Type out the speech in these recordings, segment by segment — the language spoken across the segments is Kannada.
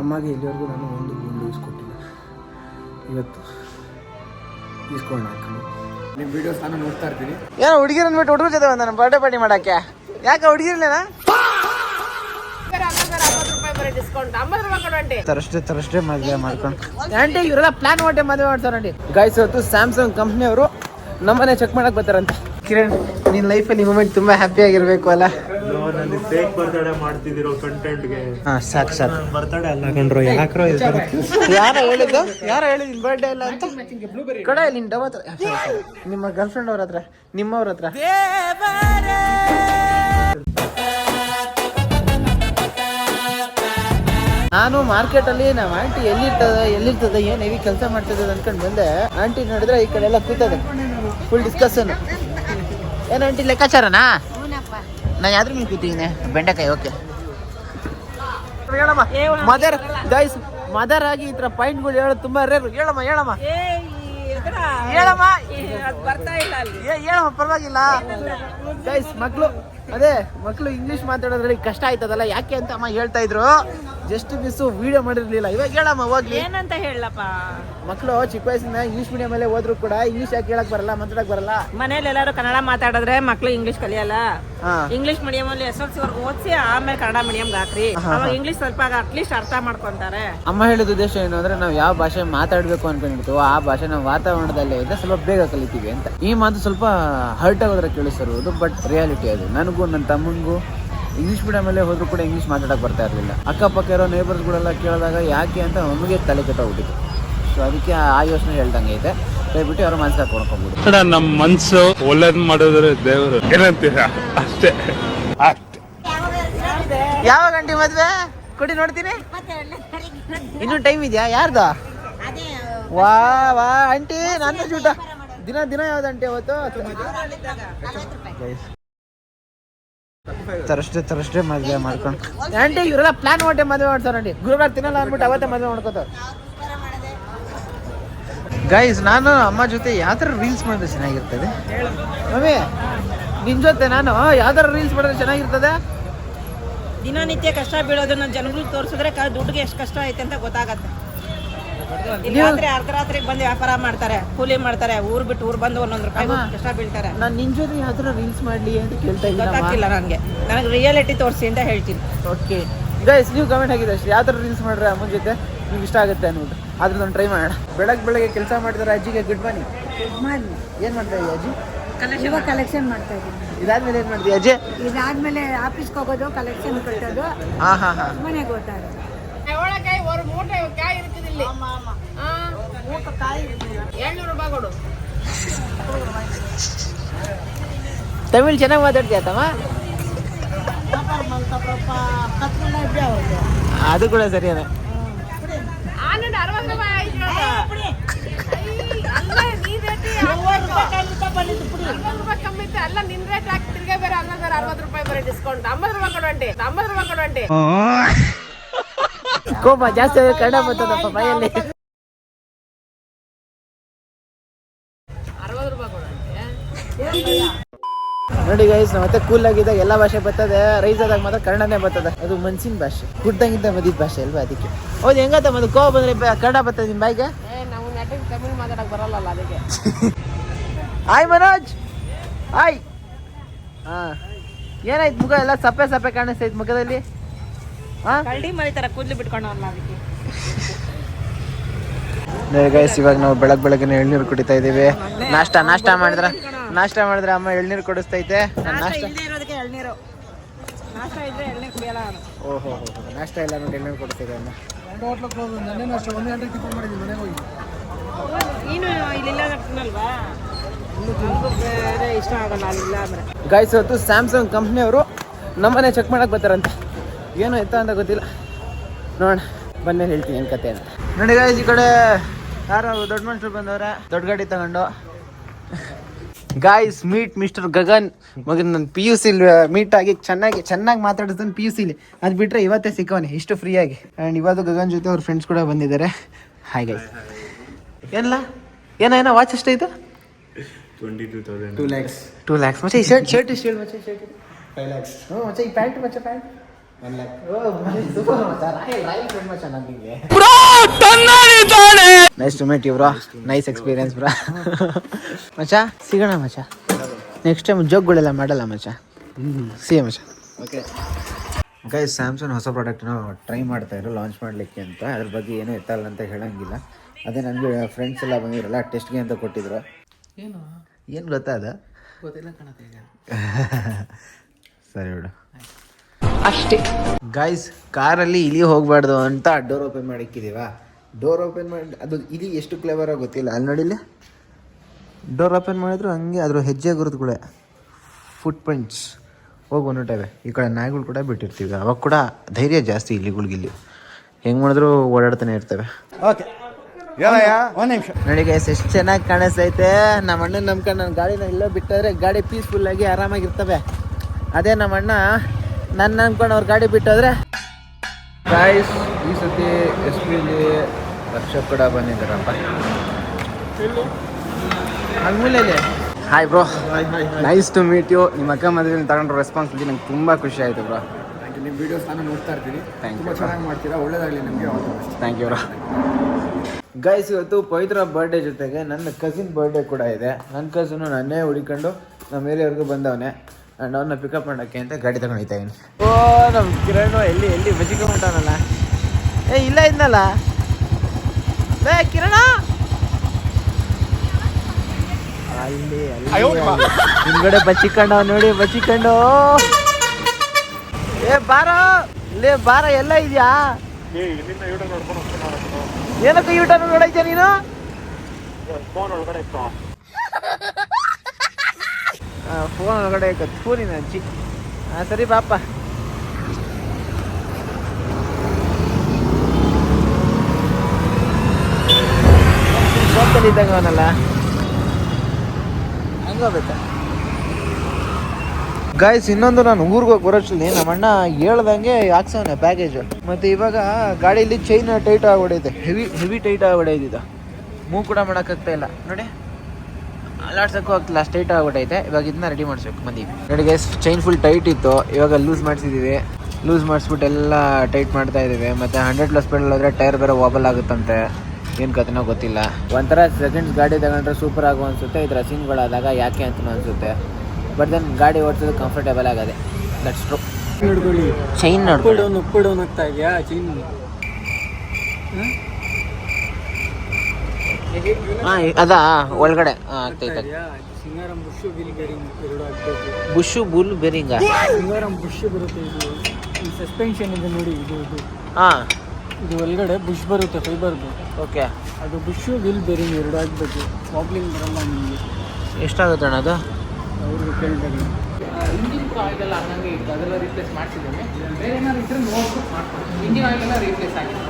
ಅಮ್ಮಗೆ ಇಲ್ಲಿವರೆಗೂ ನಾನು ಒಂದು ಗುಂಡು ಇಸ್ಕೊಟ್ಟಿಲ್ಲ ಇವತ್ತು ಇಸ್ಕೊಂಡು ಹಾಕೊಂಡು ನಿಮ್ಮ ವೀಡಿಯೋಸ್ ನಾನು ನೋಡ್ತಾ ಇರ್ತೀನಿ. ಏನೋ ಹುಡುಗಿರ ಅಂದ್ಬಿಟ್ಟು ಹುಡುಗರ ಜೊತೆ ಬಂದ ಬರ್ಡೇ ಪಾರ್ಟಿ ಮಾಡೋಕ್ಕೆ. ಯಾಕೆ ಹುಡುಗಿರ್ಲೇನಾ ತರಷ್ಟೇ ತರಷ್ಟೇ ಮದುವೆ ಮಾಡ್ಕೊಂಡು. ಆಂಟಿ ಇವರೆಲ್ಲ ಪ್ಲಾನ್ ಮಾಡಿ ಮದುವೆ ಮಾಡ್ತಾರೆ ಆಂಟಿ. ಗಾಯ್ಸ್ ಇವತ್ತು ಸ್ಯಾಮ್ಸಂಗ್ ಕಂಪ್ನಿ ಅವರು ನಮ್ಮನೆ ಚೆಕ್ ಮಾಡಕ್ ಬರ್ತಾರಂತೆ. ಕಿರಣ್ ನಿನ್ನ ಲೈಫಲ್ಲಿ ಮೂಮೆಂಟ್ ತುಂಬಾ ಹ್ಯಾಪಿ ಆಗಿರ್ಬೇಕು ಅಲ್ಲ? ನನಗೆ ಫೇಕ್ ಬರ್ತಡೇ ಮಾಡ್ತಿದಿರೋ ಕಂಟೆಂಟ್ಗೆ ಹಾ ಸಾಕು ಸಾಕು. ಬರ್ತಡೇ ಅಲ್ಲ. ಕಂಡ್ರು ಯಾಕ್ರೋ ಯಾರ ಹೇಳಿದ್ದು? ಯಾರ ಹೇಳಿದ್ ನಿನ್ ಬರ್ಡೇ ಇಲ್ಲ ಅಂತ? ಕಡ ನಿನ್. ನಿಮ್ಮ ಗರ್ಲ್ ಫ್ರೆಂಡ್ ಅವ್ರ ಹತ್ರ ನಿಮ್ಮವ್ರ ಹತ್ರ. ನಾನು ಮಾರ್ಕೆಟ್ ಅಲ್ಲಿ ನಮ್ಮ ಆಂಟಿ ಎಲ್ಲಿರ್ತದೆ ಎಲ್ಲಿರ್ತದೆ ಏನ್ ಹೆವಿ ಕೆಲಸ ಮಾಡ್ತಿದ್ದದ ಅನ್ಕೊಂಡ್ ಬಂದೆ. ಆಂಟಿ ನೋಡಿದ್ರೆ ಈ ಕಡೆ ಎಲ್ಲ ಕೂತದೆ. ಫುಲ್ ಡಿಸ್ಕಷನ್ ಏನ್ ಆಂಟಿ ಲೆಕ್ಕಾಚಾರನಾ? ನಾ ಯಾವ್ದ್ರ ಮೇಲೆ ಕೂತಿದ್ದೀನಿ? ಬೆಂಡೆಕಾಯಿ ಓಕೆ ಹೇಳಮ್ಮ. ಮದರ್ ಗೈಸ್ ಮದರ್ ಆಗಿ ಈ ತರ ಪಾಯಿಂಟ್ಗಳು ಹೇಳೋದು ತುಂಬಾ ರೇರ್ ಹೇಳಮ್ಮ ಹೇಳಮ್ಮ. ಹೇಳಮ್ಮ. ಬರ್ತಾ ಇಲ್ಲ ಏ- ಹೇಳಮ್ಮ ಪರವಾಗಿಲ್ಲ. ಗೈಸ್ ಮಕ್ಳು ಅದೇ ಮಕ್ಳು ಇಂಗ್ಲಿಷ್ ಮಾತಾಡೋದ್ರಲ್ಲಿ ಕಷ್ಟ ಆಯ್ತದಲ್ಲ ಯಾಕೆ ಅಂತ ಅಮ್ಮ ಹೇಳ್ತಾ ಇದ್ರು. ಜಸ್ಟ್ ಮಿಸ್ ವಿಡಿಯೋ ಮಾಡಿರ್ಲಿಲ್ಲ. ಇವಾಗ ಹೇಳಮ್ಮ ಹೋಗ್ಲಿ. ಏನಂತ ಹೇಳಪ್ಪ ಮಕ್ಳು ಚಿಕ್ಕ ವಯಸ್ಸಿನ ಇಂಗ್ಲಿಷ್ ಮೀಡಿಯಂ ಮೇಲೆ ಹೋದ್ರು ಕೂಡ ಇಂಗ್ಲಿಷ್ ಯಾಕೆ ಹೇಳಕ್ ಬರಲ್ಲ ಮಾತಾಡಕ್ ಬರಲ್ಲ? ಮನೇಲಿ ಎಲ್ಲರೂ ಕನ್ನಡ ಮಾತಾಡಿದ್ರೆ ಮಕ್ಳು ಇಂಗ್ಲಿಷ್ ಕಲಿಯಲ್ಲ? ಇಂಗ್ಲಿಷ್ ಮೀಡಿಯಂ ಅಲ್ಲಿ ಎಸ್ ಎಲ್ ಸಿ ವರ್ಗು ಓದಿಸಿ ಆಮೇಲೆ ಕನ್ನಡ ಮೀಡಿಯಂ ಹಾಕ್ರಿ. ಅವಾಗ ಇಂಗ್ಲಿಷ್ ಸ್ವಲ್ಪ ಅಟ್ಲೀಸ್ಟ್ ಅರ್ಥ ಮಾಡ್ಕೊಂತಾರೆ. ಅಮ್ಮ ಹೇಳಿದ ಉದ್ದೇಶ ಏನು ಅಂದ್ರೆ ನಾವು ಯಾವ ಭಾಷೆ ಮಾತಾಡ್ಬೇಕು ಅನ್ಕೊಂಡಿರ್ತೀವೋ ಆ ಭಾಷೆ ನಾವು ವಾತಾವರಣದಲ್ಲೇ ಇದ್ರೆ ಸ್ವಲ್ಪ ಬೇಗ ಕಲಿತೀವಿ ಅಂತ. ಈ ಮಾತು ಸ್ವಲ್ಪ ಹರ್ಟ್ ಆಗೋದ್ರ ಕೇಳಿಸಿರುವುದು ಬಟ್ ರಿಯಾಲಿಟಿ ಅದು. ನನಗೂ ನನ್ನ ತಮ್ಮನಿಗೂ ಇಂಗ್ಲೀಷ್ ಮೀಡಿಯಮಲ್ಲೇ ಹೋದರೂ ಕೂಡ ಇಂಗ್ಲೀಷ್ ಮಾತಾಡಕ್ಕೆ ಬರ್ತಾ ಇರಲಿಲ್ಲ. ಅಕ್ಕಪಕ್ಕ ಇರೋ ನೇಬರ್ಸ್ಗಳೆಲ್ಲ ಕೇಳಿದಾಗ ಯಾಕೆ ಅಂತ ನಮಗೆ ತಲೆ ಕೆಟ್ಟೋಗ್ಬಿಟ್ಟಿತ್ತು. ಸೊ ಅದಕ್ಕೆ ಆ ಯೋಚನೆ ಹೇಳ್ದಂಗೆ ಇದೆ ದಯವಿಟ್ಟು ಅವ್ರ ಮನಸ್ಸು ಹಾಕೊಳ್ಕೊಂಬಿಡು ನಮ್ಮ ಮನಸ್ಸು ಒಳ್ಳೇದು ಮಾಡಿದ್ರೆ ದೇವರು. ಏನಂತೀರಾ? ಅಷ್ಟೇ. ಅಷ್ಟೇ. ಯಾವ ಗಂಟೆ ಮದುವೆ? ಕೊಡಿ ನೋಡ್ತೀನಿ. ಇನ್ನೂ ಟೈಮ್ ಇದೆಯಾ? ಯಾರ್ದು? ವಾ ವಾ ಆಂಟಿ ನನ್ನ ಜೂಟ ದಿನ ದಿನ ಯಾವ್ದು ಆಂಟಿ ಅವತ್ತು? ತರಷ್ಟೇ ತರಷ್ಟೇ ಮದುವೆ ಮಾಡ್ಕೊಂಡು. ಆಂಟಿ ಇವರೆಲ್ಲ ಪ್ಲಾನ್ ಮಾಡಿ ಮದುವೆ ಮಾಡ್ತಾರೆ ಗುರುವಾರ ತಿನ್ನಲ್ಲ ಅಂದ್ಬಿಟ್ಟು ಅವತ್ತೇ ಮದುವೆ ಮಾಡ್ಕೋತಾರೆ ಗೈಸ್ ನಾನು ಅಮ್ಮ ಜೊತೆ ಯಾವ ಥರ ರೀಲ್ಸ್ ಮಾಡಿದ್ರೆ ಚೆನ್ನಾಗಿರ್ತದೆ? ಮಮ್ಮಿ ನಿನ್ ಜೊತೆ ನಾನು ಯಾವ ಥರ ರೀಲ್ಸ್ ಮಾಡಿದ್ರೆ ಚೆನ್ನಾಗಿರ್ತದೆ? ದಿನನಿತ್ಯ ಕಷ್ಟ ಬೀಳೋದನ್ನ ಜನಗಳಿಗೆ ತೋರಿಸಿದ್ರೆ ದುಡ್ಡಿಗೆ ಎಷ್ಟು ಕಷ್ಟ ಐತೆ ಅಂತ ಗೊತ್ತಾಗತ್ತೆ. ಇಲ್ಲಿ ರಾತ್ರಿ ಅರ್ಧ ರಾತ್ರಿಗೆ ಬಂದು ವ್ಯಾಪಾರ ಮಾಡ್ತಾರೆ ಕೂಲಿ ಮಾಡ್ತಾರೆ ಊರ್ ಬಿಟ್ಟು ಊರ್ ಬಂದು ಒಂದೊಂದು ರೂಪಾಯಿ ಕಷ್ಟ ಬೀಳ್ತಾರೆ. ನಾನು ನಿನ್ ಜೊತೆ ರೀಲ್ಸ್ ಮಾಡ್ಲಿ ಅಂತ ಕೇಳ್ತಾ ಇಲ್ಲ ಗೊತ್ತಾಗ್ತಿಲ್ಲ ನನಗೆ. ನನಗೆ ರಿಯಾಲಿಟಿ ತೋರಿಸಿ ಅಂತ ಹೇಳ್ತೀನಿ. ಓಕೆ ಗೈಸ್ ನೀವು ಕಮೆಂಟ್ ಹಾಕಿದ್ರೆ ಅಷ್ಟೇ. ಯಾವ ಥರ ರೀಲ್ಸ್ ಮಾಡ್ರೆ ಅಮ್ಮನ ಜೊತೆ? ನಿಮ್ಗೆ ಇಷ್ಟ ಆಗುತ್ತೆ ಅನ್ಬಿಟ್ಟು ಆದ್ರೆ ನಾನು ಟ್ರೈ ಮಾಡೋಣ. ಬೆಳಗ್ಗೆ ಬೆಳಗ್ಗೆ ಕೆಲಸ ಮಾಡಿದ್ರೆ ಅಜ್ಜಿಗೆ ಗುಡ್ ಮಾರ್ನಿಂಗ್ ಗುಡ್ ಮಾರ್ನಿಂಗ್ ಏನು ಮಾಡ್ತಾ ಇದ್ದೀವಿ ಅಜ್ಜಿ? ಇವಾಗ ಕಲೆಕ್ಷನ್ ಮಾಡ್ತಾ ಇದ್ದೀನಿ ಇದಾದ್ಮೇಲೆ ಏನು ಮಾಡ್ತೀಯ ಅಜ್ಜಿ? ಇದಾದ್ಮೇಲೆ ಆಫೀಸ್ಗೆ ಹೋಗೋದು ಕಲೆಕ್ಷನ್ ಕಟ್ಟೋದು ಹಾಂ ಹಾಂ ಹಾಂ ಮನೆಗೆ ಓದ್ತಾರೆ ತಮಿಳ್ ಚೆನ್ನಾಗಿ ಮಾತಾಡ್ತೀಯ ತಮ್ಮ ಅದು ಕೂಡ ಸರಿಯಾನೆ ಅಲ್ಲ ನಿನ್ ರೇಟ್ ಹಾಕಿ ತಿರ್ಗಾ ಬೇರೆ ಹನ್ನೊಂದು ಬೇರೆ ಅರವತ್ತು ರೂಪಾಯಿ ಬೇರೆ ಡಿಸ್ಕೌಂಟ್ ಅಮ್ಮದ್ ರೂಪಾಯಿ ಕೊಡುವಂಟಿ ಅಮ್ಮದ್ ರೂಪಾಯಿ ಕೊಡುವಂಟಿ ಕೋಪ ಜಾಸ್ತಿ ಆದ್ರೆ ಕನ್ನಡ ಬರ್ತದಪ್ಪ ಬಾಯಲ್ಲಿ. ನೋಡಿ ಗೈಸ್ ಮತ್ತೆ ಕೂಲ್ ಆಗಿದ್ದಾಗ ಎಲ್ಲ ಭಾಷೆ ಬರ್ತದೆ. ರೈಸ್ ಆದಾಗ ಮಾತ್ರ ಕನ್ನಡನೇ ಬರ್ತದೆ. ಅದು ಮನ್ಸಿನ ಭಾಷೆ. ಹುಡ್ದಂಗಿಂತ ಮದಿದ ಭಾಷೆ ಅಲ್ವಾ ಅದಕ್ಕೆ? ಹೌದು ಹೆಂಗತ್ತ ಮತ್ತೆ ಕೋಪ ಬಂದ್ರೆ ಕನ್ನಡ ಬರ್ತದೆ ನಿಮ್ ಬಾಯಿಗೆ? ಏ ನಾವು ತಮಿಳ್ ಮಾತಾಡಕ್ ಬರಲ್ಲ ಅದಕ್ಕೆ. ಹಾಯ್ ಮನೋಜ್ ಹಾಯ್ ಹಾ. ಏನಾಯ್ತು ಮುಖ? ಎಲ್ಲ ಸಪ್ಪೆ ಸಪ್ಪೆ ಕಾಣಿಸ್ತೈತೆ ಮುಖದಲ್ಲಿ? ಕೂದಲು ಬಿಟ್ಕೊಂಡವ್ರಲ್ಲ ಅದಕ್ಕೆ. ಗೈಸ್ ಇವಾಗ ನಾವು ಬೆಳಗ್ ಬೆಳಗ್ಗೆ ಎಳ್ನೀರು ಕುಡಿತಾ ಇದೀವಿ ನಾಷ್ಟ ನಾಷ್ಟ ಮಾಡಿದ್ರ? ನಾಷ್ಟ ಮಾಡಿದ್ರೆ ಅಮ್ಮ ಎಳ್ನೀರು ಕುಡಿಸ್ತೈತೆ? ನಾಷ್ಟ ಎಳ್ನೀರು. ನಾಷ್ಟ ಇದ್ರೆ ಎಳ್ನೀರು ಕುಡಿಯಲ್ಲ ಓಹೋ ನಾಷ್ಟ ಇಲ್ಲ ನೋಡಿ ಎಳ್ನೀರು ಕೊಡ್ತೀವಿ ಅಮ್ಮ. ನೀನು ಇಲ್ಲಿಲ್ಲ ತಿನ್ನಲ್ವಾ? ನಮಗೂ ಬೇರೆ ಇಷ್ಟ ಆಗಲ್ಲ ಅಲ್ಲಿಲ್ಲ ಅಂದ್ರೆ. ಗಾಯ್ಸ್ ಹೊತ್ತು ಸ್ಯಾಮ್ಸಂಗ್ ಕಂಪ್ನಿಯವರು ನಮ್ಮನೆ ಚೆಕ್ ಮಾಡಕ್ ಬರ್ತಾರಂತೆ. ಏನು ಎತ್ತ ಅಂತ ಗೊತ್ತಿಲ್ಲ. ನೋಡೋಣ ಬಂದ್ಮೇಲೆ ಹೇಳ್ತೀನಿ ಏನು ಕತೆ ಅಂತ. ನೋಡಿ ಗಾಯ್ಸ್ ಈ ಕಡೆ ಯಾರು ದೊಡ್ಡ ಮನುಷ್ಯರು ಬಂದವ್ರೆ. ದೊಡ್ಡ ಗಾಡಿ ತಗೊಂಡು. Guys meet mister Gagan. ಮಗ ನನ್ನ ಪಿ ಯು ಸಿಲಿ ಮೀಟ್ ಆಗಿ ಚೆನ್ನಾಗಿ ಚೆನ್ನಾಗಿ ಮಾತಾಡಿಸ್ತಾನೆ ಪಿ ಯು ಸಿಲಿ ಅದು ಬಿಟ್ಟರೆ ಇವತ್ತೇ ಸಿಕ್ಕವನೆ ಇಷ್ಟು ಫ್ರೀಯಾಗಿ ಆ್ಯಂಡ್ ಇವತ್ತು ಗಗನ್ ಜೊತೆ ಅವ್ರ ಫ್ರೆಂಡ್ಸ್ ಕೂಡ ಬಂದಿದ್ದಾರೆ. ಹಾಯ್ ಗೈಸ್ ಏನಲ್ಲ ಏನೋ ಏನೋ ವಾಚ್ ಎಷ್ಟಾಯ್ತು twenty two thousand two lakhs two lakhs ಮತ್ತೆ ಈ ಶರ್ಟ್ ಶರ್ಟ್ ಎಷ್ಟು ಹೇಳಿ ಮತ್ತೆ ಶರ್ಟ್ ಫೈವ್ ಲ್ಯಾಕ್ಸ್ ಹ್ಞೂ ಮತ್ತೆ ಈ ಪ್ಯಾಂಟ್ ಮತ್ತೆ pant. Nice to meet you bro nice experience bro ಮಚ್ಚ ಸಿಗೋಣ ಮಚ್ಚ. ನೆಕ್ಸ್ಟ್ ಟೈಮ್ ಜೋಕ್ಗಳೆಲ್ಲ ಮಾಡಲ್ಲ ಮಚ್ಚ. ಸಿ ಮಚ್ಚ. ಓಕೆ ಗೈ ಸ್ಯಾಮ್ಸಂಗ್ ಹೊಸ ಪ್ರಾಡಕ್ಟ್ನ ಟ್ರೈ ಮಾಡ್ತಾ ಇದ್ರು ಲಾಂಚ್ ಮಾಡಲಿಕ್ಕೆ ಅಂತ. ಅದ್ರ ಬಗ್ಗೆ ಏನೂ ಎತ್ತಲ್ಲ ಅಂತ ಹೇಳಂಗಿಲ್ಲ. ಅದೇ ನನಗೆ ಫ್ರೆಂಡ್ಸ್ ಎಲ್ಲ ಬಂದಿರಲ್ಲ ಟೆಸ್ಟ್ಗೆ ಅಂತ ಕೊಟ್ಟಿದ್ರು. ಏನು? ಏನು ಗೊತ್ತಾ ಅದು? ಗೊತ್ತಿಲ್ಲ ಸರಿ ಬಿಡು. ಅಷ್ಟೇ. ಗೈಸ್ ಕಾರಲ್ಲಿ ಇಲಿ ಹೋಗಬಾರ್ದು ಅಂತ ಡೋರ್ ಓಪನ್ ಮಾಡಿಕ್ಕಿದೀವಾ? ಡೋರ್ ಓಪನ್ ಮಾಡಿ ಅದು ಇಲಿ ಎಷ್ಟು ಕ್ಲೇವರ ಗೊತ್ತಿಲ್ಲ. ಅಲ್ಲಿ ನೋಡಿಲ್ಲ? ಡೋರ್ ಓಪನ್ ಮಾಡಿದ್ರು ಹಂಗೆ ಅದ್ರ ಹೆಜ್ಜೆ ಗುರುತುಗಳೇ ಫುಟ್ ಪ್ರಿಂಟ್ಸ್ ಹೋಗಿ ಬಂದ್ಬಿಟ್ಟವೆ. ಈ ಕಡೆ ನಾಯಿಗಳು ಕೂಡ ಬಿಟ್ಟಿರ್ತೀವಿ. ಅವಾಗ ಕೂಡ ಧೈರ್ಯ ಜಾಸ್ತಿ ಇಲಿಗಳಿಗಿಲ್ಲಿ ಹೆಂಗೆ ಮಾಡಿದ್ರು ಓಡಾಡ್ತಾನೆ ಇರ್ತವೆ. ಓಕೆ ಒಂದು ನಿಮಿಷ. ನೋಡಿ ಗೈಸ್ ಎಷ್ಟು ಚೆನ್ನಾಗಿ ಕಾಣಿಸ್ತೈತೆ. ನಮ್ಮ ಅಣ್ಣನ ನಂಬ್ಕೊಂಡು ನನ್ನ ಗಾಡಿನ ಇಲ್ಲೋ ಬಿಟ್ಟಾದ್ರೆ ಗಾಡಿ ಪೀಸ್ಫುಲ್ಲಾಗಿ ಆರಾಮಾಗಿರ್ತವೆ. ಅದೇ ನಮ್ಮ ಅಣ್ಣ ನನ್ನ ಅನ್ಕೊಂಡು ಅವ್ರ ಗಾಡಿ ಬಿಟ್ಟೋದ್ರೆ ಗಾಯ್ಸ್ ಈ ಸತಿ ಎಸ್ ಪಿಲಿ ಲಕ್ಷ ಕೂಡ ಬಂದಿದ್ದಾರಪ್ಪ. ಹಂಗಮೂಲೆ hi bro nice to meet you ನಿಮ್ಮ ಅಕ್ಕ ಮದುವೆ ರೆಸ್ಪಾನ್ಸ್ ರೆಸ್ಪಾನ್ಸಿಬಿಲಿಟಿ ನಂಗೆ ತುಂಬ ಖುಷಿ ಆಯಿತು ಬ್ರೋ ನಿಮ್ಮ ವಿಡಿಯೋಸ್ ನಾನು ನೋಡ್ತಾ ಇರ್ತೀನಿ. Thank you. ಚೆನ್ನಾಗಿ ಮಾಡ್ತೀರಾ? ಒಳ್ಳೇದಾಗಲಿ ನಿಮಗೆ. ಥ್ಯಾಂಕ್ ಯು ಬ್ರೋ ಗೈಸ್ ಇವತ್ತು ಪವಿತ್ರ ಬರ್ಡೇ ಜೊತೆಗೆ ನನ್ನ ಕಸಿನ್ ಬರ್ಡೇ ಕೂಡ ಇದೆ. ನನ್ನ ಕಸಿನು ನನ್ನೇ ಹುಡಿಕೊಂಡು ನಮ್ಮ ಏರಿಯಾವರೆಗೂ ಬಂದವನೆ. ಆ್ಯಂಡ್ ಅವನ್ನ ಪಿಕಪ್ ಮಾಡೋಕ್ಕೆ ಅಂತ ಗಾಡಿ ತಗೊಂಡು ಹೋಗ್ತಾ ಇದ್ದೀನಿ. ಓ ನಮ್ಮ ಕಿರಣ್ ಎಲ್ಲಿ ಎಲ್ಲಿ ಬಜಿಕೊಂಬಿಟ್ಟವನಲ್ಲ ಏ ಇಲ್ಲ ಇದ್ನಲ್ಲ? ಏ ಕಿರಣ! ಅಲ್ಲಿ ಅಲ್ಲಿ ಅಲ್ಲಿ. ಹಿಂದ್ಗಡೆ ಬಚ್ಚಿಕೊಂಡು ನೋಡಿ ಬಚ್ಚಿಕೊಂಡು ಏ ಬಾರ! ಲೇ ಬಾರ ಎಲ್ಲ ಇದೆಯಾ? ಏನಕ್ಕೆ ಯೂಟರ್ನ್ ನೋಡೈತೆ ನೀನು? ಫೋನ್ ಒಳಗಡೆ ಫೋನಿನ ಅಜ್ಜಿ ಹಾಂ ಸರಿ ಬಾಪ ಇದ್ದಂಗೆ ಅವನಲ್ಲ. ಹಂಗೋಗ್ಬೇಕ ಗಾಯ್ಸ್ ಇನ್ನೊಂದು ನಾನು ಊರಿಗೆ ಹೋಗಿ ಬರೋಷ್ಟಲ್ಲಿ ನಮ್ಮ ಅಣ್ಣ ಹೇಳ್ದಂಗೆ ಹಾಕ್ಸವನೆ ಪ್ಯಾಕೇಜು ಮತ್ತು ಇವಾಗ ಗಾಡಿಯಲ್ಲಿ ಚೈನ್ ಟೈಟ್ ಆಗಿ ಹೊಡೆಯುತ್ತೆ. ಹೆವಿ ಹೆವಿ ಟೈಟ್ ಆಗಿ ಇದು. ಮೂ ಕೂಡ ಮಾಡೋಕ್ಕಾಗ್ತಾ ಇಲ್ಲ. ನೋಡಿ. ಅಲ್ಲಾಡ್ಸೋಕ್ಕೂ ಆಗ್ತಿಲ್ಲ ಅಷ್ಟು ಟೈಟ್ ಆಗ್ಬಿಟ್ಟೈತೆ. ಇವಾಗ ಇದನ್ನ ರೆಡಿ ಮಾಡಿಸ್ಬೇಕು ಮಂದಿ. ನೋಡಿ ಗೈಸ್ ಚೈನ್ ಫುಲ್ ಟೈಟ್ ಇತ್ತು. ಇವಾಗ ಲೂಸ್ ಮಾಡಿಸಿದ್ದೀವಿ ಲೂಸ್ ಮಾಡಿಸ್ಬಿಟ್ಟು ಎಲ್ಲ ಟೈಟ್ ಮಾಡ್ತಾ ಇದ್ದೀವಿ ಮತ್ತು ಹಂಡ್ರೆಡ್ ಪ್ಲಸ್ ಸ್ಪೀಡಲ್ಲಿ ಹೋದರೆ ಟೈರ್ ಬೇರೆ ವಾಬಲ್ ಆಗುತ್ತಂತೆ. ಏನು ಕತೆನೋ ಗೊತ್ತಿಲ್ಲ. ಒಂಥರ ಸೆಕೆಂಡ್ಸ್ ಗಾಡಿ ತಗೊಂಡ್ರೆ ಸೂಪರ್ ಆಗು ಅನಿಸುತ್ತೆ. ಇದರ ಸೀನ್ಗಳಾದಾಗ ಯಾಕೆ ಅಂತ ಅನಿಸುತ್ತೆ. ಬಟ್ ದೆನ್ ಗಾಡಿ ಓಡಿಸೋದು ಕಂಫರ್ಟೇಬಲ್ ಆಗದೆ. ದಟ್ಸ್ ಟ್ರೂ ಚೈನ್ ನೋಡ್ಕೊಳ್ಳಿ. ಡೌನ್ ಉಪ್ಪು ಡೌನ್ ಆಗ್ತಾ ಇದೆಯಾ ಚೀನ್ ಹಾಂ ಅದಾ ಒಳಗಡೆ. ಆಗ್ತೈತೆ ಸಿಂಗಾರಂ ಬುಷು ವಿಲ್ ಬೇರಿಂಗ್ ಎರಡು ಬುಷು ಬುಲ್ ಬೆರಿಂಗ ಸಿಂಗಾರಂ ಬುಷ್ ಬರುತ್ತೆ ಇದು. ಈ ಸಸ್ಪೆನ್ಷನ್ ಇದೆ ನೋಡಿ ಇದು ಇದು. ಹಾಂ. ಇದು ಒಳಗಡೆ ಬುಷ್ ಬರುತ್ತೆ ಫೈಬರ್ದು ಓಕೆ. ಅದು ಬುಷು ವಿಲ್ ಬೇರಿಂಗ್ ಎರಡು ಆಗಬೇಕು. ವಾಬ್ಲಿಂಗ್ ಬರಲ್ಲ ನಿಮಗೆ. ಎಷ್ಟಾಗುತ್ತೆ ಅಣ್ಣ ಅದು? ಅವ್ರಿಗೆ ಕೇಳ್ಬೇಕು ಇಂಜಿನ್ ಆಯಿಲ್ ಎಲ್ಲ ಹಂಗೆ ಇತ್ತು ಅದೆಲ್ಲ ರೀಪ್ಲೇಸ್ ಮಾಡಿಸಿದ್ದೇವೆ ಬೇರೆ ಏನಾದ್ರು ಇದ್ರೆ ನೋಡ್ಬಿಟ್ಟು ಮಾಡ್ಕೊಂಡು ಇಂಜಿನ್ ಆಯಿಲ್ ಎಲ್ಲ ರೀಪ್ಲೇಸ್ ಆಗಿದೆ.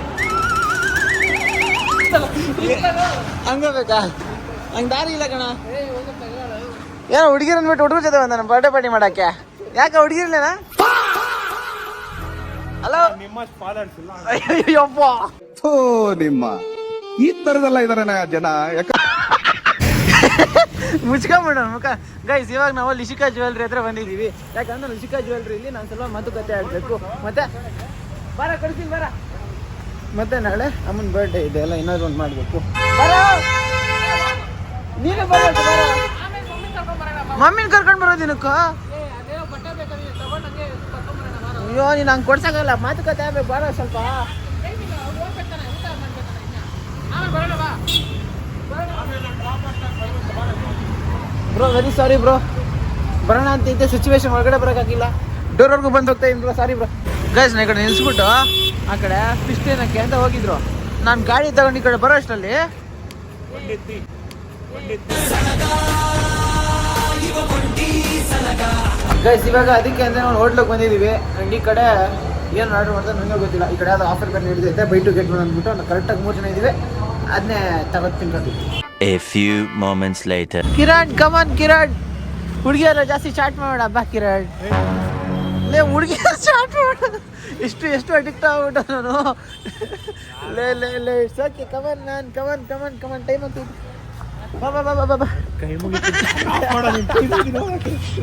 ಹಂಗೋಬೇಕಾ? ಹಂಗೆ ದಾರಿ ಇಲ್ಲ ಕಣ. ಏನೋ ಹುಡುಗಿರನ್ ಬಿಟ್ಟು ಹುಡುಗರ ಜೊತೆ ಬಂದ ನಮ್ಮ ಬರ್ಡೇ ಪಾರ್ಟಿ ಮಾಡಕ್ಕೆ. ಯಾಕೆ ಹುಡುಗಿರ್ಲೇನಾ? ಹಲೋ ನಿಮ್ಮ ನಿಮ್ಮ. ಈ ತರದಲ್ಲ ಇದಾರೆ ಜನ. ಯಾಕ ಮುಚ್ಕೊಂಬಿಡೋಣ ಮುಖ. ಗೈಸ್ ಇವಾಗ ನಾವು ಲಿಶಿಕಾ ಜ್ಯುವೆಲ್ರಿ ಹತ್ರ ಬಂದಿದ್ದೀವಿ. ಯಾಕಂದ್ರೆ ಲಿಶಿಕಾ ಜ್ಯುವೆಲ್ರಿ ಇಲ್ಲಿ ನಾನು ಸ್ವಲ್ಪ ಮಾತುಕತೆ ಆಡ್ಬೇಕು. ಮತ್ತೆ ಬರ ಕಳ್ತೀನಿ ಬರ. ಮತ್ತೆ ನಾಳೆ ಅಮ್ಮನ ಬರ್ಡೇ ಇದೆ ಎಲ್ಲ ಏನಾದ್ರು ಒಂದು ಮಾಡಬೇಕು. ನೀನು ಮಮ್ಮಿನ ಕರ್ಕೊಂಡು ಬರೋ ದಿನಕ್ಕ? ಅಯ್ಯೋ ನೀನು ಹಂಗೆ ಕೊಡ್ಸಕ್ಕಲ್ಲ ಮಾತುಕತೆ ಆಗ್ಬೇಕು ಬರೋ ಸ್ವಲ್ಪ. Bro very sorry bro. ಬರೋಣ ಅಂತ ಇದ್ದೆ ಸಿಚುವೇಶನ್ ಒಳಗಡೆ ಬರೋಕ್ಕಾಗಿಲ್ಲ ಡೋರ್ವರೆಗೂ ಬಂದು ಹೋಗ್ತಾ ಇದ್ದೀನಿ ಬ್ರೋ ಸಾರಿ ಬ್ರೋ. ಗೈಸ್ ನಾ ಈ ಕಡೆ ನಿಲ್ಸ್ಬಿಟ್ಟು ಆ ಕಡೆ ಫಿಶ್ ಏನಕ್ಕೆ ಅಂತ ಹೋಗಿದ್ರು. ನಾನು ಗಾಡಿ ತಗೊಂಡು ಈ ಕಡೆ ಬರೋ ಅಷ್ಟರಲ್ಲಿ. ಗೈಸ್ ಇವಾಗ ಅದಕ್ಕೆ ಅಂದ್ರೆ ನಾವು ಹೋಟ್ಲಿಗೆ ಬಂದಿದ್ದೀವಿ ಅಂಡ್ ಈ ಕಡೆ ಏನು ಆರ್ಡರ್ ಮಾಡ್ತಾರೆ ನನಗೆ ಗೊತ್ತಿಲ್ಲ. ಈ ಕಡೆ ಯಾವ್ದು ಆಫರ್ ಕಾರ್ಡ್ ನಡೆದೈತೆ ಬೈ ಟು ಗೆಟ್ ಒನ್ ಅಂದ್ಬಿಟ್ಟು ನಾವು ಕರೆಕ್ಟಾಗಿ ಮೂರು ಜನ ಇದ್ದೀವಿ. ಅದನ್ನೇ ತಗೋದು ತಿನ್ಕೊತೀವಿ A few moments later. Kiran come on Kiran. ಹುಡುಗಿಯರ ಜಾಸ್ತಿ ಚಾಟ್ ಮಾಡೋಣ. ಬಾ ಕಿರಣ್. ಲೇ ಹುಡುಗಿ ಚಾಟ್ ಮಾಡ ಎಷ್ಟು ಎಷ್ಟು ಅಡಿಕ್ಟ್ ಆಗ್ಬಿಟ್ಟು ನಾನು. ಲೇ ಲೇ ಲೇ ಇಟ್ಸ್ ಓಕೆ ಕಮನ್ ನಾನು come on come on come on time ಅಂತ ಬಾ ಬಾ ಬಾ ಬಾ ಬಾ ಕೈ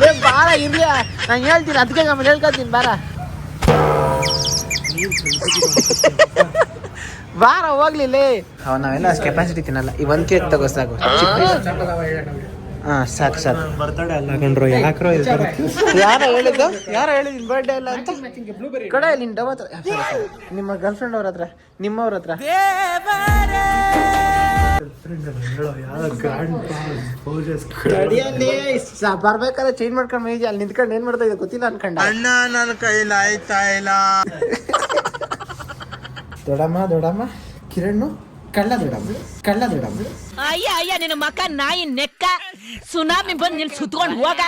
ಲೇ ಬಾರ ಇರ್ಲಿ ನಾನು ಹೇಳ್ತೀನಿ ಅದಕ್ಕೆ ಆಮೇಲೆ ಹೇಳ್ಕೊತೀನಿ ಬಾರ. ಬಾರ ಹೋಗ್ಲಿಲ್ಲ ಅವ ನಾವೆಲ್ಲ ಕೆಪಾಸಿಟಿ ತಿನ್ನಲ್ಲ. ಈ ಒಂದ್ ಕೇಕ್ ತಗೋ ಸಾಕು. ಹಾ ಸಾಕು ಸಾಕು. ಬರ್ತಡೇ ಅಲ್ಲ ಕಂಡ್ರು ಯಾಕ್ರೋ ಯಾರ ಹೇಳಿದ್ದು? ಯಾರು ಹೇಳಿದ್ ಬರ್ಡೇ ಅಲ್ಲ ಅಂತ? ಕಡೆ ನಿನ್ ಡವ ಹತ್ರ. ನಿಮ್ಮ ಗರ್ಲ್ ಫ್ರೆಂಡ್ ಅವ್ರ ಹತ್ರ ನಿಮ್ಮವ್ರ ಹತ್ರ. ಬರ್ಬೇಕಾದ್ರೆ ಚೇಂಜ್ ಮಾಡ್ಕೊಂಡು ಮೇಜಿ ಅಲ್ಲಿ ನಿಂತ್ಕೊಂಡು ಏನ್ ಮಾಡ್ತಾ ಇದೆ ಗೊತ್ತಿಲ್ಲ ಅನ್ಕೊಂಡ. ಅಣ್ಣ ನನ್ನ ಕೈಲಿ ಆಯ್ತಾ ಇಲ್ಲ? ದೊಡಮ್ಮ ದೊಡಮ್ಮ ಕಿರಣ್ ಕಳ್ಳ ದೊಡಮ್ಮ ಕಳ್ಳ ದೊಡಮ್ಮ ಅಯ್ಯ ಅಯ್ಯ ನಿನ್ನ ಮಕ್ಕ ನಾಯಿ ನೆಕ್ಕ. ಸುನಾಮಿ ಬಂದು ನಿಲ್ ಸುತ್ಕೊಂಡು ಹೋಗ.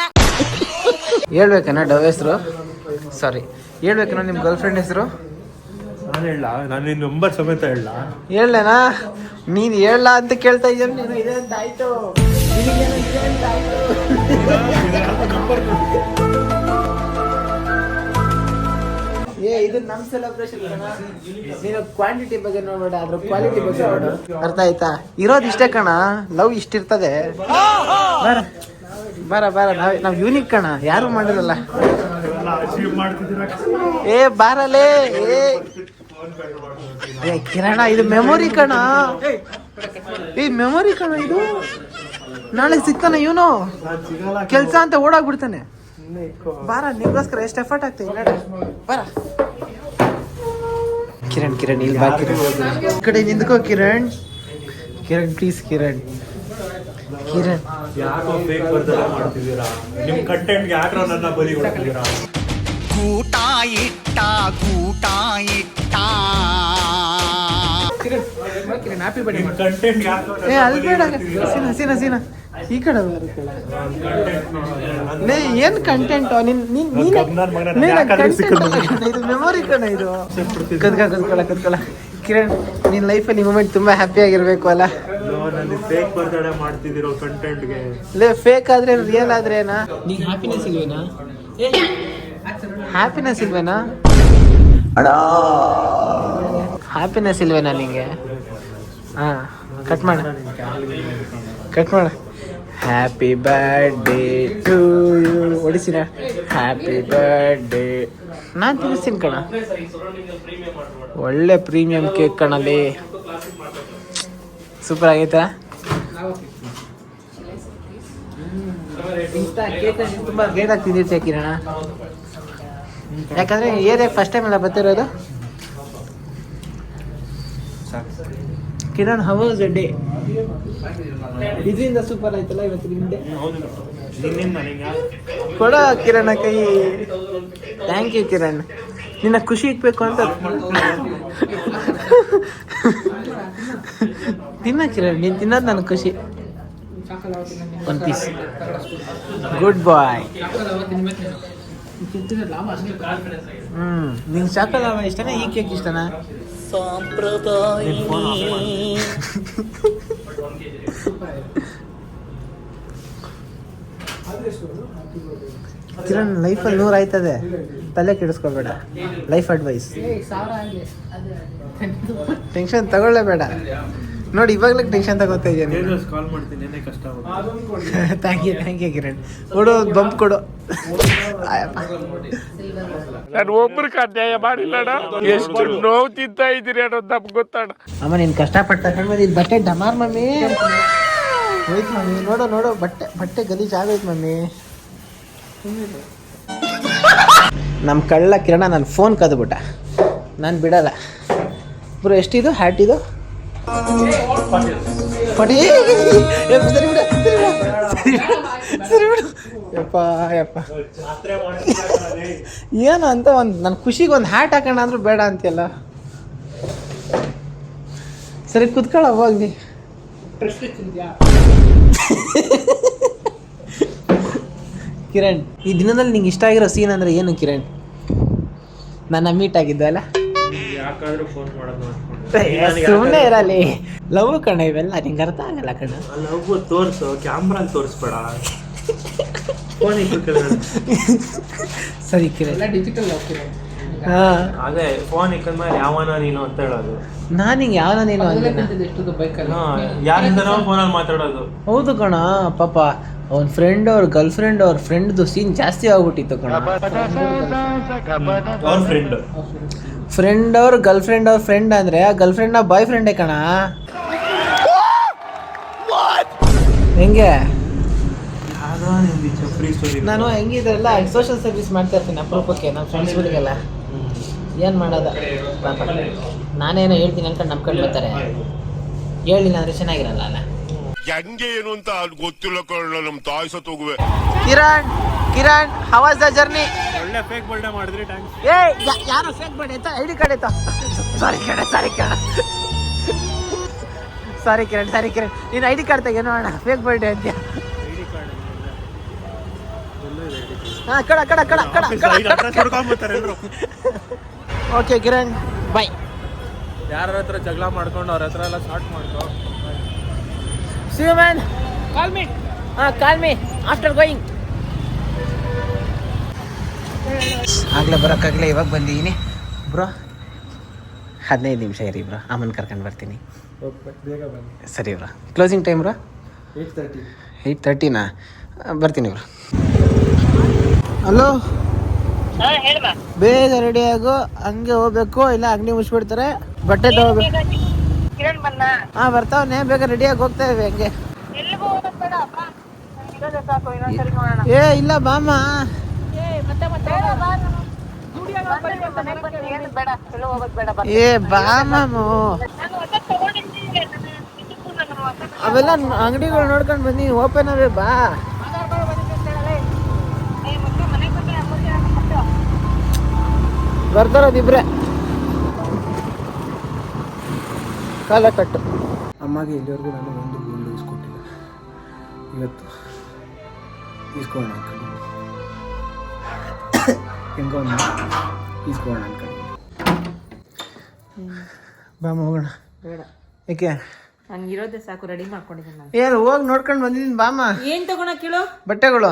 ಹೇಳ್ಬೇಕಣ್ಣ ಡವ್ ಹೆಸರು? ಸಾರಿ ಹೇಳ್ಬೇಕಣ್ಣ ನಿಮ್ಮ ಗರ್ಲ್ ಫ್ರೆಂಡ್ ಹೆಸರು? ನಾನು ಹೇಳ ನಾನು ನಿನ್ನ ನಂಬರ್ ಸಮೇತ ಹೇಳ. ಹೇಳೇನಾ ನೀನ್ ಹೇಳ ಅಂತ ಕೇಳ್ತಾ ಇದ್ದೀನಿ ನೀನು ಇದೆ ಅಂತ ಆಯ್ತು? ಇದೆ ನಮ್ ಸೆಲೆಬ್ರೇಷನ್ ನೀನು ಕ್ವಾಂಟಿಟಿ ಬಗ್ಗೆ ನೋಡ್ಬೇಡ ಅದ್ರ ಕ್ವಾಲಿಟಿ ಬಗ್ಗೆ ನೋಡು. ಅರ್ಥ ಆಯ್ತಾ? ಇರೋದು ಇಷ್ಟೇ ಕಣ ಲವ್ ಇಷ್ಟಿರ್ತದೆ. ಬರ. ಬರ ಬರ ನಾವ್ ನಾವ್ ಯೂನಿಕ್ ಕಣ ಯಾರು ಮಾಡಿರಲ್ಲ. ಏ ಬಾರಲೇ ಏ. ಏ ಕಿರಣ ಇದು ಮೆಮೊರಿ ಕಣ. ಈ ಮೆಮೊರಿ ಕಣ ಇದು? ನಾಳೆ ಸಿಗ್ತಾನ ಇವನು. ಕೆಲ್ಸ ಅಂತ ಓಡಾಗ್ಬಿಡ್ತಾನೆ. ಬಾರ ನಿಮ್ಗೋಸ್ಕರ ಎಷ್ಟು ಎಫರ್ಟ್ ಆಗ್ತದೆ ಬಾರ. ಕಿರಣ್ ಕಿರಣ್ ಇಲ್ಲಿ ಬಾ ಕಿರಣ್. ಈ ಕಡೆ ನಿಂತ್ಕೋ ಕಿರಣ್. ಕಿರಣ್ ಪ್ಲೀಸ್ ಕಿರಣ್. ಕಿರಣ್. ಯಾಕೋ ಫೇಕ್ ಬರ್ತಡೇ ಮಾಡ್ತಿದ್ದೀರಾ? ನಿಮ್ಮ ಕಂಟೆಂಟ್ ಯಾಕೋ ನನ್ನ ಬಲಿ ಕೊಡ್ತಿದ್ದೀರಾ? ಕಿರಣ್ ಹ್ಯಾಪಿ ಬರ್ಡೇ ನಿಮ್ ಕಂಟೆಂಟ್ ಯಾಕೋ ಏ ಅಲ್ಲಿ ಬೇಡ ಸೀನಾ ಸೀನಾ ಸೀನಾ. ಈ ಕಡೆ ಬಾರು ಕಣ. ಲೇ ಏನ್ ಕಂಟೆಂಟ್ ನಿನ್ ನೀನ್ ನೀನ್ ಇದು ಮೆಮೊರಿ ಕಣ ಇದು. ಕದ್ಕ ಕದ್ಕೊಳ ಕದ್ಕೊಳ ಕಿರಣ್ ನಿನ್ ಲೈಫಲ್ಲಿ ಮೂಮೆಂಟ್ ತುಂಬಾ ಹ್ಯಾಪಿ ಆಗಿರ್ಬೇಕು ಅಲ್ಲ? ಫೇಕ್ ಬರ್ತಡೆ ಮಾಡ್ತಿದ್ದೀರೋ ಕಂಟೆಂಟ್ಗೆ ಲೇ ಫೇಕ್ ಆದ್ರೆ ರಿಯಲ್ ಆದ್ರೆ ಏನಾ? ನೀನ್ ಹ್ಯಾಪಿನೆಸ್ ಇಲ್ವೇನಾ? ಹ್ಯಾಪಿನೆಸ್ ಇಲ್ವೇನಾ? ಹ್ಯಾಪಿನೆಸ್ ಇಲ್ವೇನಾ ನಿಂಗೆ? ಹಾ ಕಟ್ ಮಾಡ. ಕಟ್ ಮಾಡ. ಹ್ಯಾಪಿ ಬರ್ಡೇ ಟು ಯು ಒಡಿಸಿನ ಹ್ಯಾಪಿ ಬರ್ಡೇ ನಾನು ತಿನ್ನಿಸ್ತೀನಿ ಕಣ. ಒಳ್ಳೆ ಪ್ರೀಮಿಯಂ ಕೇಕ್ ಕಣಲ್ಲಿ. ಸೂಪರ್ ಆಗೈತಾ? ತುಂಬ ಗೇಟ್ ಆಗ್ತಿದ್ದೀರಿ ತಿಂದಿರ್ತೀಯ ಕಿರಣ? ಯಾಕಂದ್ರೆ ಏರಿಯಾಗ ಫಸ್ಟ್ ಟೈಮ್ ಎಲ್ಲ ಬರ್ತಿರೋದು? ಕಿರಣ್ ಹವರ್ಸ್ ಡೇ ಇದರಿಂದ ಸೂಪರ್ ಆಯ್ತಲ್ಲ ಇವತ್ತು ನಿಮ್ದೆ? ಕೊಡ ಕಿರಣ ಕೈ. Thank you Kiran. ನಿನ್ನ ಖುಷಿ ಇಕ್ಬೇಕು ಅಂತ. ತಿನ್ನ ಕಿರಣ್, ನೀನು ತಿನ್ನೋದು ನನ್ನ ಖುಷಿ. One piece good boy hmm, ನಿಂಗೆ ಚಾಕಲಾವ ಇಷ್ಟನಾ? ಈ ಕೇಕ್ ಇಷ್ಟನಾ? ಕಿರಣ್ ಲೈಫಲ್ಲಿ ನೂರು ಆಯ್ತದೆ. ತಲೆ ಕೆಡಿಸ್ಕೋಬೇಡ. ಲೈಫ್ ಅಡ್ವೈಸ್ ಟೆನ್ಷನ್ ತಗೊಳ್ಳೇಬೇಡ ನೋಡಿ ಇವಾಗಲೇ ಟೆನ್ಷನ್ ತಗೋತಾ ಇದ್ದೀನಿ ಕಾಲ್ ಮಾಡ್ತೀನಿ ಏನೇ ಕಷ್ಟ thank you thank you Kiran. ಕೊಡು ಬಂಪ್ ಕೊಡು. ನಾನು ಒಬ್ರು ಅನ್ಯಾಯ ಮಾಡಿಲ್ಲಣ ಎಷ್ಟು ನೋವು ತಿಂತಾ ಇದ್ದೀರಿ ಅನ್ನೋದು ನಮ್ಗೆ ಗೊತ್ತಣ್ಣ. ಅಮ್ಮ ನೀನು ಕಷ್ಟಪಟ್ಟ ಕಣ್ಮದಿ ನೀನು ಬಟ್ಟೆ ಡಮಾರ್ ಮಮ್ಮಿ. ಹೋಯ್ತು ಮಮ್ಮಿ ನೋಡು ನೋಡು ಬಟ್ಟೆ ಬಟ್ಟೆ ಗಲೀಜ್ ಆಗೋಯ್ತು ಮಮ್ಮಿ. ನಮ್ಮ ಕಳ್ಳ ಕಿರಣ ನನ್ನ ಫೋನ್ ಕದ್ಬಿಟ್ಟ. ನಾನು ಬಿಡಲ್ಲ. ಬ್ರೋ ಎಷ್ಟಿದು? ಹ್ಯಾಟ್ ಇದು? ಯಪ್ಪ ಏನು ಅಂತ ಒಂದು ನನ್ನ ಖುಷಿಗೆ ಒಂದು ಹ್ಯಾಟ್ ಹಾಕೋಣ ಅಂದ್ರೂ ಬೇಡ ಅಂತೀಯಲ್ಲ. ಸರಿ, ಕುತ್ಕೊಳ್ಳ ಹೋಗ್ಲಿ ಕಿರಣ್, ಈ ದಿನದಲ್ಲಿ ನಿಂಗೆ ಇಷ್ಟ ಆಗಿರೋ ಸೀನ್ ಅಂದ್ರೆ ಏನು ಕಿರಣ್? ನನ್ನ ಮೀಟ್ ಆಗಿದ್ದೆ ಅಲ್ಲ ಯಾಕಾದ್ರೂ ಫೋನ್ ಮಾಡೋದು ಸುಮ್ಮನೆ ಇರಲಿ. ಲವ್ ಕಣ ಇವೆಲ್ಲ ನಿಂಗೆ ಅರ್ಥ ಆಗಲ್ಲ ಕಣ. ಲವ್ ತೋರ್ಸು ಕ್ಯಾಮ್ರಾಲ್ ತೋರಿಸ್ಬೇಡ. ಫೋನ್ ಸರಿ ಕಿರಣ್ ಎಲ್ಲ ಡಿಜಿಟಲ್ ಲವ್ ಹಾ. ಅದೇ ಫೋನ್ ಇಕ್ಕಂದ್ರೆ ಯಾವನ ನೀನು ಅಂತ ಹೇಳೋದು. ನಾನು ಹಿಂಗೆ ಯಾವ ನೀನು ಅಂದ್ರೆ ಯಾರಿಂದನೋ ಫೋನಲ್ಲಿ ಮಾತಾಡೋದು. ಹೌದು ಕಣ ಪಾಪ. ಅವನ ಫ್ರೆಂಡ್ ಅವ್ರ ಗರ್ಲ್ ಫ್ರೆಂಡ್ ಅವ್ರ ಫ್ರೆಂಡ್ದು ಸೀನ್ ಜಾಸ್ತಿ ಆಗ್ಬಿಟ್ಟಿತ್ತು ಕಣ. ಅವ್ರ ಫ್ರೆಂಡ್ ಫ್ರೆಂಡ್ ಅವ್ರ ಗರ್ಲ್ ಫ್ರೆಂಡ್ ಅವ್ರ ಫ್ರೆಂಡ್ ಅಂದ್ರೆ ಆ ಗರ್ಲ್ ಫ್ರೆಂಡ್ ಬಾಯ್ ಫ್ರೆಂಡೇ ಕಣ. ಹೆಂಗೆ? ನಾನು ಹೆಂಗಿದ್ರಲ್ಲ ಸೋಷಿಯಲ್ ಸರ್ವಿಸ್ ಮಾಡ್ತಾ ಇರ್ತೀನಿ ಅಪರೂಪಕ್ಕೆ ನಮ್ಮ ಫ್ರೆಂಡ್ಸ್ಗಳಿಗೆಲ್ಲ ಏನು ಮಾಡೋದ? ಪಾಪ. ನಾನೇನೋ ಹೇಳ್ತೀನಿ ಅನ್ಕೊಂಡು ನಂಬ್ಕೊಂಡು ಬರ್ತಾರೆ. ಹೇಳಿಲ್ಲ ಅಂದ್ರೆ ಚೆನ್ನಾಗಿರಲ್ಲ ಅಲ್ಲ? ಹೆಂಗೆ ಏನು ಅಂತ ಗೊತ್ತಿಲ್ಲ ಕಣ್ಣ ನಮ್ ತಾಯಿ ಸತ್ ಹೋಗುವೆ. Kiran Kiran how was the journey ಒಳ್ಳೆ ಫೇಕ್ ಬರ್ಡೇ ಮಾಡಿದ್ರಿ ಏ ಯಾ- ಯಾರು ಫೇಕ್ ಬರ್ಡೇ ಅಂತ ಐಡಿ ಕಾರ್ಡ್ ಆಯ್ತಾ ಸಾರಿ ಕಿರಣ್ ಸಾರಿ ಕಿರಣ್. ಸಾರಿ ಕಿರಣ್ ಸಾರಿ ಕಿರಣ್. ನೀನು ಐಡಿ ಕಾರ್ಡ್ ತೆಗೆ ಅಣ್ಣ ಫೇಕ್ ಬರ್ಡೇ ಅಂತ್ಯ? ಹಾಂ ಕಡ ಕಡ ಕಡ ಕಡ ಕಡ ಓಕೆ ಕಿರಣ್ ಬಾಯ್ ಯಾರ ಹತ್ರ ಜಗಳ ಮಾಡ್ಕೊಂಡು ಅವ್ರ ಹತ್ರ ಎಲ್ಲ ಸ್ಟಾರ್ಟ್ ಮಾಡ್ಕೊ. See you man call me. Ah, call me. After going ಆಗ್ಲೇ ಬರೋಕ್ಕಾಗಲೇ ಇವಾಗ ಬಂದಿದ್ದೀನಿ ಬ್ರೋ ಹದಿನೈದು ನಿಮಿಷ ಇರಿ ಬ್ರೋ. ಅಮ್ಮನ ಕರ್ಕೊಂಡು ಬರ್ತೀನಿ. ಬೇಗ ಬನ್ನಿ ಸರಿ bro. Closing time bro? Eight thirty eight ತರ್ಟಿನಾ ಬರ್ತೀನಿ ಬ್ರೋ. ಹಲೋ ಬೇಗ ರೆಡಿ ಆಗು. ಹಂಗೆ ಹೋಗ್ಬೇಕು. ಇಲ್ಲ ಅಗ್ನಿ ಮುಚ್ಚಿಬಿಡ್ತಾರೆ. ಬಟ್ಟೆ ತಗೋಬೇಕು. ಹಾ ಬರ್ತಾವನೆ. ಬೇಗ ರೆಡಿಯಾಗಿ ಹೋಗ್ತಾ ಇವೆ ಹಂಗೆ. ಏ ಇಲ್ಲ ಬಾಮ್ಮ. ಏ ಬಾಮು ಅವೆಲ್ಲ ಅಂಗಡಿಗಳು ನೋಡ್ಕೊಂಡು ಬನ್ನಿ. ಓಪನ್ ಅವೇ ಬಾ. ಬರ್ತಾರದಿಬ್ರೆ ಕಾಲ ಕಟ್ಟು ಅಮ್ಮಗೆ ಇಲ್ಲಿವರೆಗೂ ನಾನು ಒಂದು ಗೋಲ್ಡ್ ಇಸ್ಕೊಟ್ಟಿಲ್ಲ ಇವತ್ತು ಇಸ್ಕೊಳ್ಳೋಣ ಅನ್ಕೊಂಡು ಹೆಂಗೋ ಇಸ್ಕೊಳ್ಳೋಣ ಅನ್ಕೊಂಡು ಬಾಮ ಹೋಗೋಣ. ಬೇಡ. ಏಕೆ? ಹಂಗಿರೋದೆ ಸಾಕು ರೆಡಿ ಮಾಡ್ಕೊಂಡಿದ್ದೀನಿ ನಾನು. ಏನು ಹೋಗಿ ನೋಡ್ಕೊಂಡು ಬಂದಿದ್ದೀನಿ ಬಾಮ ಏನು ತಗೋಣ ಕೇಳು ಬಟ್ಟೆಗಳು.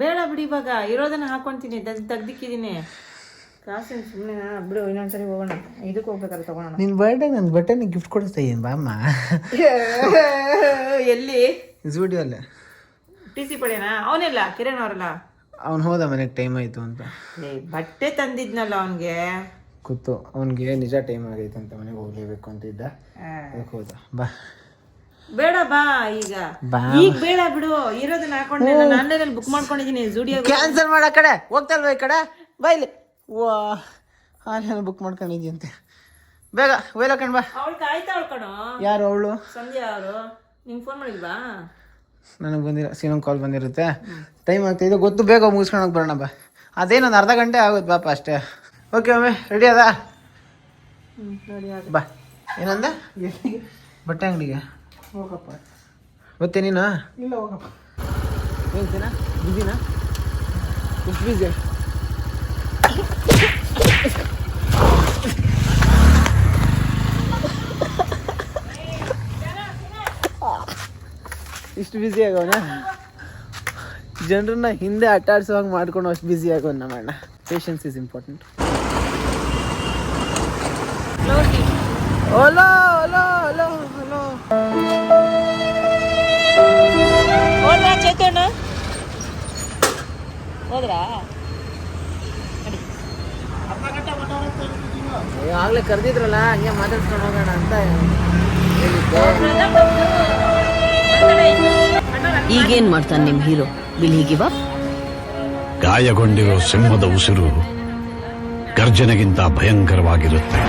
ಬೇಡ ಬಿಡಿ ಇವಾಗ ಇರೋದನ್ನ ಹಾಕೊಂತೀನಿ ತೆಗ್ದಿಕ್ಕಿದ್ದೀನಿ. ಕಾಸಿನ ಸುಮ್ಮನೆ ಬಿಡು ಇನ್ನೊಂದ್ಸರಿ ಹೋಗೋಣ. ಇದಕ್ಕೆ ಹೋಗ್ಬೇಕಾದ್ರೆ ತಗೋಣ ನಿನ್ನ ಬರ್ಡೇ ನನ್ನ ಬಟ್ಟೆನ ಗಿಫ್ಟ್ ಕೊಡಿಸ್ತಾ ಇದ್ದೀನಿ ಬಾಮ್ಮ ಎಲ್ಲಿ? ಝೂಡಿಯೋ ಅಲ್ಲೇ. ಟಿ ಸಿ ಪಡೆನಾ ಅವನೆಲ್ಲ? ಕಿರಣ್ ಅವರಲ್ಲ? ಅವ್ನು ಹೋದ ಮನೆಗೆ ಟೈಮ್ ಆಯಿತು ಅಂತ. ಏ, ಬಟ್ಟೆ ತಂದಿದ್ನಲ್ಲ ಅವನಿಗೆ. ಕೂತು ಅವನಿಗೆ ನಿಜ ಟೈಮ್ ಆಗೈತೆ ಅಂತ ಮನೆಗೆ ಹೋಗ್ಲೇಬೇಕು ಅಂತ ಇದ್ದ. ಅದಕ್ಕೆ ಹೋದ. ಬಾ. ಬೇಡ ಬಾ ಈಗ. ಬಾ. ಈಗ ಬೇಡ ಬಿಡು. ಇರೋದನ್ನ ಹಾಕೊಂಡೆ ನಾನು ಆನ್ಲೈನಲ್ಲಿ ಬುಕ್ ಮಾಡ್ಕೊಂಡಿದ್ದೀನಿ ಜುಡಿಯೋ ಕ್ಯಾನ್ಸಲ್ ಮಾಡೋ ಕಡೆ. ಹೋಗ್ತಲ್ವ ಈ ಕಡೆ? ಬೈಲಿ ವಾ ಆನ್ಲೈನ್ ಬುಕ್ ಮಾಡ್ಕೊಂಡಿದ್ಯಂತೆ ಬೇಗ ಒಯ್ಲ ಕಣ್ ಬಾ. ಅವಳು ಕಾಯ್ತಾವಳು ಕಣೋ. ಯಾರು ಅವಳು? ಸಂಧ್ಯಾ ಅವರು. ನಿಂಗೆ ಫೋನ್ ಮಾಡಿಲ್ವಾ ನನಗೆ ಬಂದಿರೋ ಸೀನೊಂದು ಕಾಲ್ ಬಂದಿರುತ್ತೆ. ಟೈಮ್ ಆಗ್ತಾಯಿದೆ ಗೊತ್ತು ಬೇಗ ಮುಗಿಸ್ಕೊಳಕ್ಕೆ ಬರೋಣ ಬಾ. ಅದೇನೊಂದು ಅರ್ಧ ಗಂಟೆ ಆಗುತ್ತೆ ಬಾಪ ಅಷ್ಟೇ. ಓಕೆ ಒಮ್ಮೆ ರೆಡಿ ಅದ? ಬಾ. ಏನಂದ? ಬಟ್ಟೆ ಅಂಗಡಿಗೆ. ಹೋಗಪ್ಪ. ಮತ್ತೆ ನೀನು? ಇಲ್ಲ ಹೋಗಪ್ಪ. ಹೇಳ್ತೀನಾ ಬಿಸಿನಾ ಎಷ್ಟು ಬಿಸಿ ಇಷ್ಟು ಬ್ಯುಸಿ ಆಗೋನ ಜನರನ್ನ ಹಿಂದೆ ಆಟಾಡ್ಸೋ ಹಂಗೆ ಮಾಡ್ಕೊಂಡು ಅಷ್ಟು ಬ್ಯುಸಿ ಆಗೋನ್ ನಮ್ಮ ಅಣ್ಣ ಪೇಷನ್ಸ್ ಇಸ್ ಇಂಪಾರ್ಟೆಂಟ್ ಓಲೋ ಓಲೋ ಓಲೋ ಓಲೋ ಹೋದ್ರಾ ಚೇತನ್ ಹೋದ್ರಾ ಆಗ್ಲೇ ಕರೆದಿದ್ರಲ್ಲ ಹಂಗೆ ಮಾತಾಡ್ಸ್ಕೊಂಡು ಹೋಗೋಣ ಅಂತ ಈಗೇನ್ ಮಾಡ್ತಾನೆ ನಿಮ್ hero? Will he give up? ಗಾಯಗೊಂಡಿರೋ ಸಿಂಹದ ಉಸಿರು ಗರ್ಜನೆಗಿಂತ ಭಯಂಕರವಾಗಿರುತ್ತೆ.